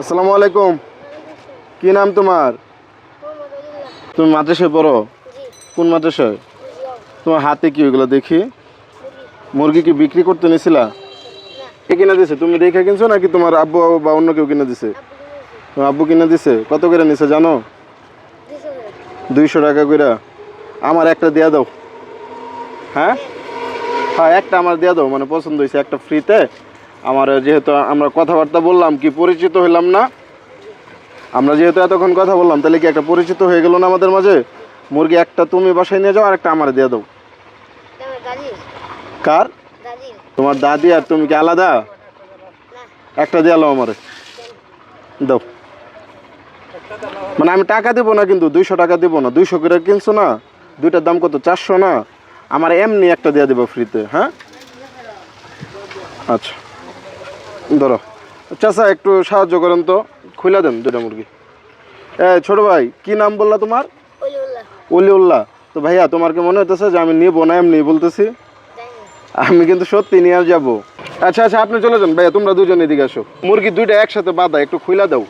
আসসালামু আলাইকুম। কি নাম তোমার? তুমি মাদ্রাসায় পড়ো? কোন মাদ্রাসায়? তোমার হাতে কি ওইগুলো দেখি? মুরগি কি বিক্রি করতে নিছিলা? কে কিনে দিছে? তুমি দেখে কিনছো নাকি তোমার আব্বু বা অন্য কেউ কিনে দিছে? তোমার আব্বু কিনে দিছে? কত করে নিছে জানো? দুইশো টাকা করে আমার একটা দিয়া দাও। হ্যাঁ? হ্যাঁ। একটা আমার দিয়া দাও। মানে পছন্দ হয়েছে একটা ফ্রিতে আমার যেহেতু আমরা কথাবার্তা বললাম, কি পরিচিত হইলাম না? আমরা যেহেতু এতক্ষণ কথা বললাম, তাহলে কি একটা পরিচিত হয়ে গেল না আমাদের মাঝে? মুরগি একটা তুমি বাসায় নিয়ে যাও আর একটা আমার দিয়ে দাও। কার? তোমার দাদি আর তুমি কি আলাদা? একটা দিয়ে আমারে। দাও। মানে আমি টাকা দেবো না কিন্তু, দুইশো টাকা দেবো না। দুইশো করে কিনছো না? দুইটার দাম কত? চারশো না? আমার এমনি একটা দিয়ে দেবো ফ্রিতে হ্যাঁ? আচ্ছা। ধরো। চাচা একটু সাহায্য করেন তো। খুলে দেন দুটা মুরগি। এ ছোট ভাই কি নাম বললা তোমার? অলিউল্লাহ তো ভাইয়া তোমার কি মনে হতেছে যে আমি নিবো না এমনি বলতেছি? আমি কিন্তু সত্যি নিয়ে যাব। আচ্ছা আচ্ছা আপনি চলে যান। ভাইয়া তোমরা দুজন এদিকে আসো। মুরগি দুইটা একসাথে বাঁধা একটু খুইলা দাও।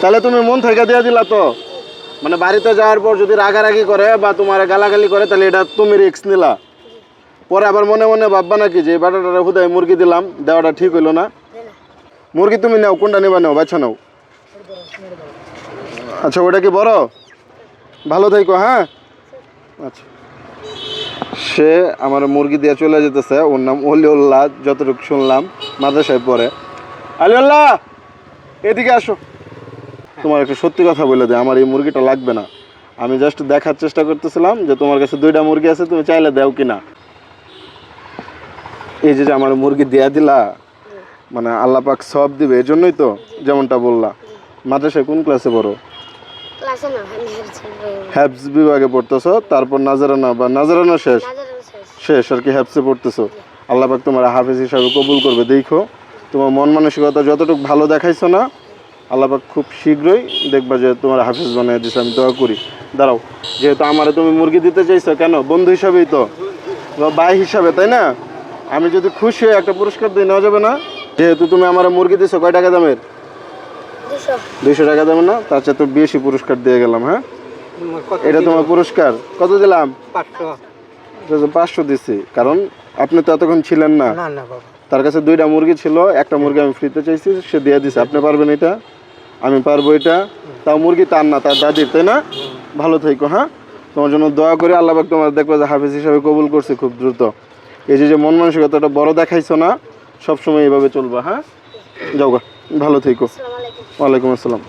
তাহলে তুমি মন থেকে দিয়ে দিলা তো। মানে বাড়িতে যাওয়ার পর যদি রাগারাগি করে বা তোমার গালাগালি করে তাহলে এটা তুমি রিক্স নিলা। পরে আবার মনে মনে ভাববা নাকি যে বাটাটা হুদায় মুরগি দিলাম, দেওয়াটা ঠিক হইল না। মুরগি তুমি নাও, কোনটা নেবা নাও, বাছা নাও। আচ্ছা ওটা কি বড়? ভালো থাইকো হ্যাঁ? আচ্ছা। সে আমার মুরগি দিয়ে চলে যেতেছে, ওর নাম অলিউল্লাহ, যতটুকু শুনলাম, মাদ্রাসায় পড়ে। আলিউল্লাহ, এদিকে আসো। তোমার একটা সত্যি কথা বলে দে আমার এই মুরগিটা লাগবে না। আমি জাস্ট দেখার চেষ্টা করতেছিলাম যে, তোমার কাছে দুইটা মুরগি আছে, তুমি চাইলে দাও কিনা। এই যে আমার মুরগি দেয়া দিলা মানে আল্লাহ পাক সব দিবে এই জন্যই তো যেমনটা বললা। মাদ্রাসায় কোন ক্লাসে পড়ো? হ্যাবস বিভাগে পড়তেছো তারপর নাজারানা বা নাজারানা শেষ? শেষ। আর কি হ্যাবসে পড়তেছো। আল্লাহ পাক তোমার হাফেজ হিসাবে কবুল করবে দেখো। তোমার মন মানসিকতা যতটুকু ভালো দেখাইছো না আল্লাহ পাক খুব শীঘ্রই দেখবা যে তোমার হাফেজ বানিয়ে দিছে আমি দোয়া করি। দাঁড়াও যেহেতু আমারে তুমি মুরগি দিতে চাইছো কেন? বন্ধু হিসাবেই তো। বা ভাই হিসাবে তাই না? আমি যদি খুশি হয়ে একটা পুরস্কার দিয়ে নেওয়া যাবে না যেহেতু তুমি আমার মুরগি দিছো কয় টাকা দামের? দুইশো টাকা দামের না? তার চেয়ে তো বেশি পুরস্কার দিয়ে গেলাম হ্যাঁ? এটা তোমার পুরস্কার। কত দিলাম? পাঁচশো। পাঁচশো দিছি। কারণ আপনি তো এতক্ষণ ছিলেন না। না না বাবা। তার কাছে দুইটা মুরগি ছিল একটা মুরগি আমি ফ্রিতে চাইছি সে দিয়ে দিছে। আপনি পারবেন এটা? আমি পারব এটা। তাও মুরগি তার না তার দাদির তাই না? ভালো থেকো হ্যাঁ? তোমার জন্য দোয়া করে। আল্লাহ পাক তোমার দেখব যে হাফিজ হিসাবে কবুল করছে খুব দ্রুত। এই যে যে মন মানসিকতাটা বড় দেখাইছো না সবসময় এভাবে চলবা হ্যাঁ? যাও গা ভালো থেকো। ওয়ালাইকুম আসসালাম।